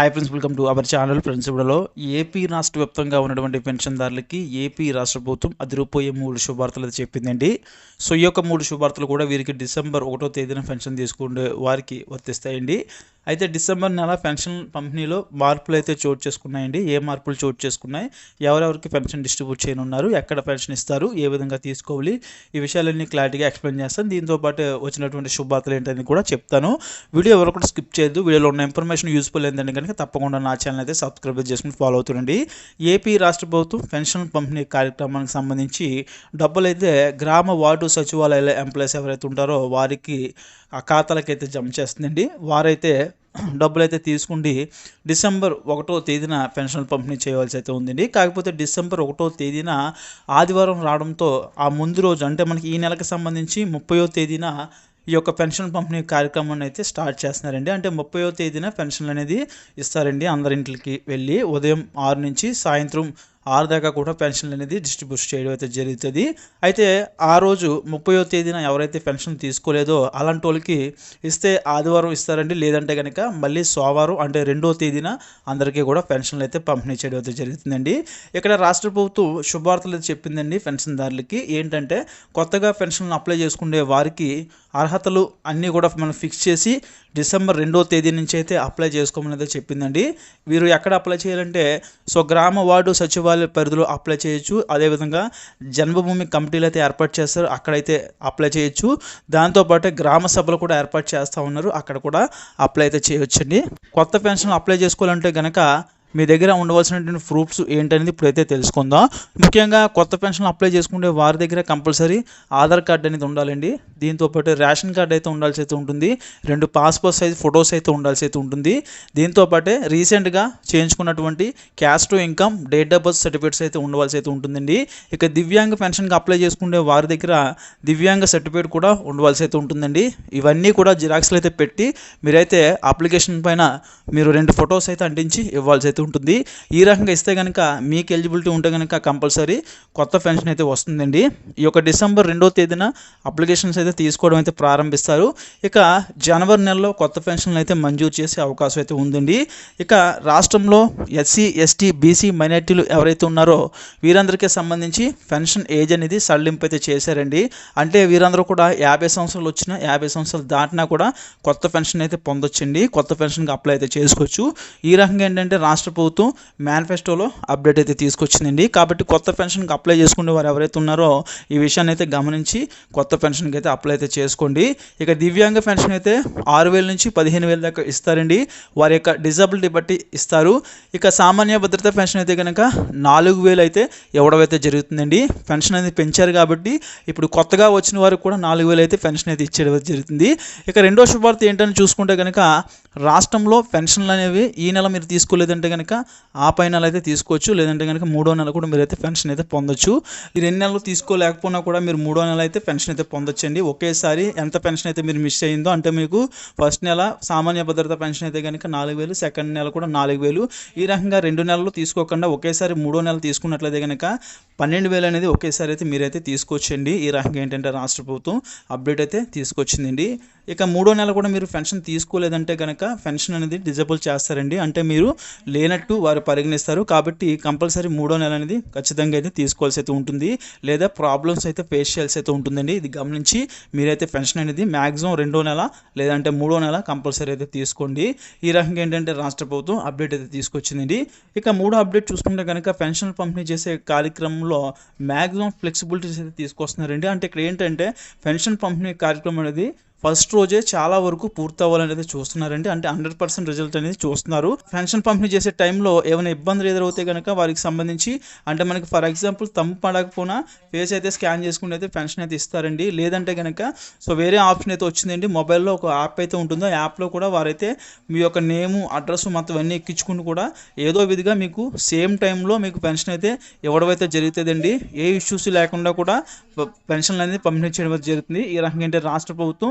Hi friends welcome to our channel friends ఇప్పుడులో AP రాష్ట్ర వ్యాప్తంగా ఉన్నటువంటి పెన్షన్దారులకి ఏపీ రాష్ట్ర ప్రభుత్వం అదిరిపోయే మూడు శుభార్తలు అయితే చెప్పిందండి. సో ఈ యొక్క మూడు శుభార్తలు కూడా వీరికి డిసెంబర్ ఒకటో తేదీన పెన్షన్ తీసుకుండే వారికి వర్తిస్తాయండి. అయితే డిసెంబర్ నెల పెన్షన్ పంపిణీలో మార్పులు అయితే చోటు చేసుకున్నాయండి. ఏ మార్పులు చోటు చేసుకున్నాయి? ఎవరెవరికి పెన్షన్ డిస్ట్రిబ్యూట్ చేయనున్నారు? ఎక్కడ పెన్షన్ ఇస్తారు? ఏ విధంగా తీసుకోవాలి? ఈ విషయాలన్నీ క్లారిటీగా ఎక్స్ప్లెయిన్ చేస్తాను. దీంతో పాటు వచ్చినటువంటి శుభార్తలు ఏంటని కూడా చెప్తాను. వీడియో ఎవరు కూడా స్కిప్ చేయొద్దు. వీడియోలో ఉన్న ఇన్ఫర్మేషన్ యూస్ఫుల్ ఏంటంటే కనుక తప్పకుండా నా ఛానల్ అయితే సబ్స్క్రైబ్ చేసుకుని ఫాలో అవుతుండండి. ఏపీ రాష్ట్ర ప్రభుత్వం పెన్షన్ పంపిణీ కార్యక్రమానికి సంబంధించి డబ్బులు అయితే గ్రామ వార్డు సచివాలయాల ఎంప్లాయీస్ ఎవరైతే ఉంటారో వారికి ఆ ఖాతాలకైతే జమ చేస్తుందండి. వారైతే డబ్బులు అయితే తీసుకుండి డిసెంబర్ ఒకటో తేదీన పెన్షన్ పంపిణీ చేయవలసి అయితే ఉందండి. కాకపోతే డిసెంబర్ ఒకటో తేదీన ఆదివారం రావడంతో ఆ ముందు రోజు అంటే మనకి ఈ నెలకు సంబంధించి ముప్పయో తేదీన ఈ యొక్క పెన్షన్ పంపిణీ కార్యక్రమాన్ని అయితే స్టార్ట్ చేస్తున్నారండి. అంటే ముప్పయో తేదీన పెన్షన్లు అనేది ఇస్తారండి అందరింటికి వెళ్ళి. ఉదయం ఆరు నుంచి సాయంత్రం ఆరు దాకా కూడా పెన్షన్లు అనేది డిస్ట్రిబ్యూట్ చేయడం అయితే జరుగుతుంది. అయితే ఆ రోజు ముప్పయో తేదీన ఎవరైతే పెన్షన్ తీసుకోలేదో అలాంటి వాళ్ళకి ఇస్తే ఆదివారం ఇస్తారండి. లేదంటే కనుక మళ్ళీ సోమవారం అంటే రెండో తేదీన అందరికీ కూడా పెన్షన్లు అయితే పంపిణీ చేయడం అయితే జరుగుతుందండి. ఇక్కడ రాష్ట్ర ప్రభుత్వం శుభార్తలు అయితే చెప్పిందండి పెన్షన్దారులకి. ఏంటంటే కొత్తగా పెన్షన్లు అప్లై చేసుకునే వారికి అర్హతలు అన్నీ కూడా మనం ఫిక్స్ చేసి డిసెంబర్ రెండో తేదీ నుంచి అయితే అప్లై చేసుకోమని అయితే చెప్పిందండి. వీరు ఎక్కడ అప్లై చేయాలంటే సో గ్రామ వార్డు సచివాలయ పరిధిలో అప్లై చేయొచ్చు. అదేవిధంగా జన్మభూమి కమిటీలు అయితే ఏర్పాటు చేస్తారు అక్కడైతే అప్లై చేయొచ్చు. దాంతోపాటు గ్రామ సభలు కూడా ఏర్పాటు చేస్తూ ఉన్నారు అక్కడ కూడా అప్లై అయితే చేయొచ్చండి. కొత్త పెన్షన్ అప్లై చేసుకోవాలంటే కనుక మీ దగ్గర ఉండవలసినటువంటి ప్రూఫ్స్ ఏంటనేది ఇప్పుడైతే తెలుసుకుందాం. ముఖ్యంగా కొత్త పెన్షన్ అప్లై చేసుకుంటే వారి దగ్గర కంపల్సరీ ఆధార్ కార్డ్ అనేది ఉండాలండి. దీంతో పాటు రేషన్ కార్డ్ అయితే ఉండాల్సి అయితే ఉంటుంది. రెండు పాస్పోర్ట్ సైజ్ ఫొటోస్ అయితే ఉండాల్సి అయితే ఉంటుంది. దీంతో పాటే రీసెంట్గా చేయించుకున్నటువంటి caste to income date of birth certificates అయితే ఉండవలసి అయితే ఉంటుందండి. ఇక దివ్యాంగ పెన్షన్కి అప్లై చేసుకునే వారి దగ్గర దివ్యాంగ సర్టిఫికేట్ కూడా ఉండవలసి అయితే ఉంటుందండి. ఇవన్నీ కూడా జిరాక్స్లు అయితే పెట్టి మీరైతే అప్లికేషన్ పైన మీరు రెండు ఫొటోస్ అయితే అంటించి ఇవ్వాల్సి అయితే ఉంటుంది. ఈ రకంగా ఇస్తే కనుక మీకు ఎలిజిబిలిటీ ఉంటే కనుక కంపల్సరీ కొత్త పెన్షన్ అయితే వస్తుందండి. ఈ యొక్క డిసెంబర్ రెండో తేదీన అప్లికేషన్స్ అయితే తీసుకోవడం అయితే ప్రారంభిస్తారు. ఇక జనవరి నెలలో కొత్త పెన్షన్లు అయితే మంజూరు చేసే అవకాశం అయితే ఉందండి. ఇక రాష్ట్రంలో ఎస్సీ ఎస్టీ బీసీ మైనార్టీలు ఎవరైతే ఉన్నారో వీరందరికీ సంబంధించి పెన్షన్ ఏజ్ అనేది సడలింపు అయితే చేశారండి. అంటే వీరందరూ కూడా యాభై సంవత్సరాలు వచ్చినా యాభై సంవత్సరాలు దాటినా కూడా కొత్త పెన్షన్ అయితే పొందొచ్చండి. కొత్త పెన్షన్కి అప్లై అయితే చేసుకోవచ్చు. ఈ రకంగా ఏంటంటే రాష్ట్ర ప్రభుత్వం మేనిఫెస్టోలో అప్డేట్ అయితే తీసుకొచ్చిందండి. కాబట్టి కొత్త పెన్షన్కి అప్లై చేసుకునే వారు ఎవరైతే ఉన్నారో ఈ విషయాన్ని అయితే గమనించి కొత్త పెన్షన్కి అయితే అప్లై అయితే చేసుకోండి. ఇక దివ్యాంగ పెన్షన్ అయితే ఆరు వేల నుంచి పదిహేను వేల దాకా ఇస్తారండి. వారి యొక్క డిజబిలిటీ బట్టి ఇస్తారు. ఇక సామాన్య భద్రత పెన్షన్ అయితే కనుక నాలుగు వేలు అయితే ఇవ్వడం అయితే జరుగుతుందండి. పెన్షన్ అనేది పెంచారు కాబట్టి ఇప్పుడు కొత్తగా వచ్చిన వారికి కూడా నాలుగు వేలు అయితే పెన్షన్ అయితే ఇచ్చేయడం జరుగుతుంది. ఇక రెండో శుభార్త ఏంటని చూసుకుంటే కనుక రాష్ట్రంలో పెన్షన్లు అనేవి ఈ నెల మీరు తీసుకోలేదంటే కనుక ఆ పై నెల అయితే తీసుకోవచ్చు. లేదంటే కనుక మూడో నెల కూడా మీరైతే పెన్షన్ అయితే పొందొచ్చు. ఈ రెండు నెలలు తీసుకోలేకపోయినా కూడా మీరు మూడో నెల అయితే పెన్షన్ అయితే పొందొచ్చండి. ఒకేసారి ఎంత పెన్షన్ అయితే మీరు మిస్ అయ్యిందో అంటే మీకు ఫస్ట్ నెల సామాన్య భద్రత పెన్షన్ అయితే కనుక నాలుగు వేలు సెకండ్ నెల కూడా నాలుగు వేలు. ఈ రకంగా రెండు నెలలు తీసుకోకుండా ఒకేసారి మూడో నెల తీసుకున్నట్లయితే కనుక పన్నెండు వేలు అనేది ఒకేసారి అయితే మీరైతే తీసుకోవచ్చండి. ఈ రకంగా ఏంటంటే రాష్ట్ర ప్రభుత్వం అప్డేట్ అయితే తీసుకొచ్చిందండి. ఇక మూడో నెల కూడా మీరు పెన్షన్ తీసుకోలేదంటే కనుక పెన్షన్ అనేది డిజబుల్ చేస్తారండి. అంటే మీరు లేనట్టు వారు పరిగణిస్తారు. కాబట్టి కంపల్సరీ మూడో నెల అనేది ఖచ్చితంగా అయితే తీసుకోవాల్సి అయితే ఉంటుంది. లేదా ప్రాబ్లమ్స్ అయితే ఫేస్ చేయాల్సి అయితే ఉంటుందండి. ఇది గమనించి మీరైతే పెన్షన్ అనేది మ్యాక్సిమం రెండో నెల లేదంటే మూడో నెల కంపల్సరీ అయితే తీసుకోండి. ఈ రకంగా ఏంటంటే రాష్ట్ర ప్రభుత్వం అప్డేట్ అయితే తీసుకొచ్చిందండి. ఇక మూడో అప్డేట్ చూసుకుంటే కనుక పెన్షన్ పంపిణీ చేసే కార్యక్రమంలో మ్యాక్సిమం ఫ్లెక్సిబిలిటీస్ అయితే తీసుకొస్తున్నారండి. అంటే ఇక్కడ ఏంటంటే పెన్షన్ పంపిణీ కార్యక్రమం అనేది ఫస్ట్ రోజే చాలా వరకు పూర్తవ్వాలని అయితే చూస్తున్నారండి. అంటే హండ్రెడ్ పర్సెంట్ రిజల్ట్ అనేది చూస్తున్నారు. పెన్షన్ పంపిణీ చేసే టైంలో ఏమైనా ఇబ్బందులు ఎదురవుతాయి కనుక వారికి సంబంధించి అంటే మనకి ఫర్ ఎగ్జాంపుల్ తమ్ము పడకపోయినా ఫేస్ అయితే స్కాన్ చేసుకుని అయితే పెన్షన్ అయితే ఇస్తారండి. లేదంటే కనుక సో వేరే ఆప్షన్ అయితే వచ్చిందండి. మొబైల్లో ఒక యాప్ అయితే ఉంటుందో ఆ యాప్లో కూడా వారైతే మీ యొక్క నేము అడ్రస్ మొత్తం అన్నీ ఎక్కించుకుని కూడా ఏదో విధిగా మీకు సేమ్ టైంలో మీకు పెన్షన్ అయితే ఇవ్వడం అయితే జరుగుతుందండి. ఏ ఇష్యూస్ లేకుండా కూడా పెన్షన్లు అనేది పంపిణీ చేయడం జరుగుతుంది. ఈ రకంగా ఏంటంటే రాష్ట్ర ప్రభుత్వం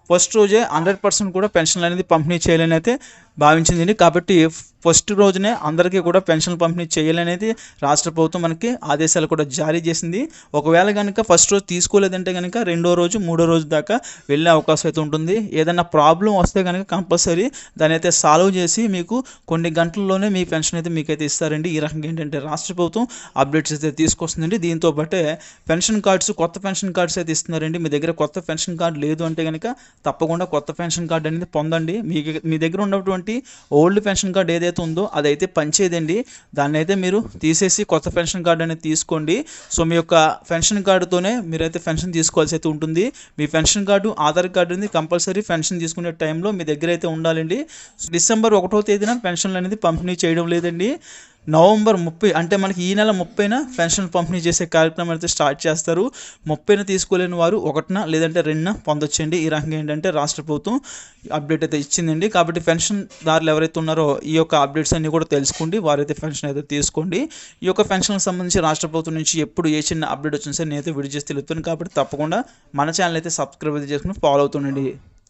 ఫస్ట్ రోజే హండ్రెడ్ పర్సెంట్ కూడా పెన్షన్లు అనేది పంపిణీ చేయాలని అయితే భావించింది కాబట్టి ఫస్ట్ రోజునే అందరికీ కూడా పెన్షన్లు పంపిణీ చేయాలనేది రాష్ట్ర ప్రభుత్వం మనకి ఆదేశాలు కూడా జారీ చేసింది. ఒకవేళ కనుక ఫస్ట్ రోజు తీసుకోలేదంటే కనుక రెండో రోజు మూడో రోజు దాకా వెళ్ళే అవకాశం అయితే ఉంటుంది. ఏదైనా ప్రాబ్లం వస్తే కనుక కంపల్సరీ దాని అయితే సాల్వ్ చేసి మీకు కొన్ని గంటల్లోనే మీ పెన్షన్ అయితే మీకైతే ఇస్తారండి. ఈ రకంగా ఏంటంటే రాష్ట్ర ప్రభుత్వం అప్డేట్స్ అయితే తీసుకొస్తుందండి. దీంతో పాటే పెన్షన్ కార్డ్స్ కొత్త పెన్షన్ కార్డ్స్ అయితే ఇస్తున్నారండి. మీ దగ్గర కొత్త పెన్షన్ కార్డు లేదు అంటే కనుక తప్పకుండా కొత్త పెన్షన్ కార్డు అనేది పొందండి. మీ మీ దగ్గర ఉన్నటువంటి ఓల్డ్ పెన్షన్ కార్డు ఏదైతే ఉందో అదైతే పనిచేయదండి దాన్ని అయితే మీరు తీసేసి కొత్త పెన్షన్ కార్డు అనేది తీసుకోండి. సో మీ యొక్క పెన్షన్ కార్డుతోనే మీరైతే పెన్షన్ తీసుకోవాల్సి అయితే ఉంటుంది. మీ పెన్షన్ కార్డు ఆధార్ కార్డు అనేది కంపల్సరీ పెన్షన్ తీసుకునే టైంలో మీ దగ్గర అయితే ఉండాలండి. డిసెంబర్ ఒకటో తేదీన పెన్షన్లు అనేది పంపిణీ చేయడం లేదండి. నవంబర్ ముప్పై అంటే మనకి ఈ నెల ముప్పైన పెన్షన్ పంపిణీ చేసే కార్యక్రమం అయితే స్టార్ట్ చేస్తారు. ముప్పైన తీసుకోలేని వారు ఒకటిన లేదంటే రెండున పొందొచ్చండి. ఈ రకంగా ఏంటంటే రాష్ట్ర ప్రభుత్వం అప్డేట్ అయితే ఇచ్చిందండి. కాబట్టి పెన్షన్ దారులు ఎవరైతే ఉన్నారో ఈ యొక్క అప్డేట్స్ అన్నీ కూడా తెలుసుకోండి. వారైతే పెన్షన్ అయితే తీసుకోండి. ఈ యొక్క పెన్షన్కి సంబంధించి రాష్ట్ర ప్రభుత్వం నుంచి ఎప్పుడు ఏ చిన్న అప్డేట్ వచ్చినా సరే నేనైతే అయితే విడిచేసి తెలుపుతాను. కాబట్టి తప్పకుండా మన ఛానల్ అయితే సబ్స్క్రైబ్ అయితే చేసుకుని ఫాలో అవుతుండండి.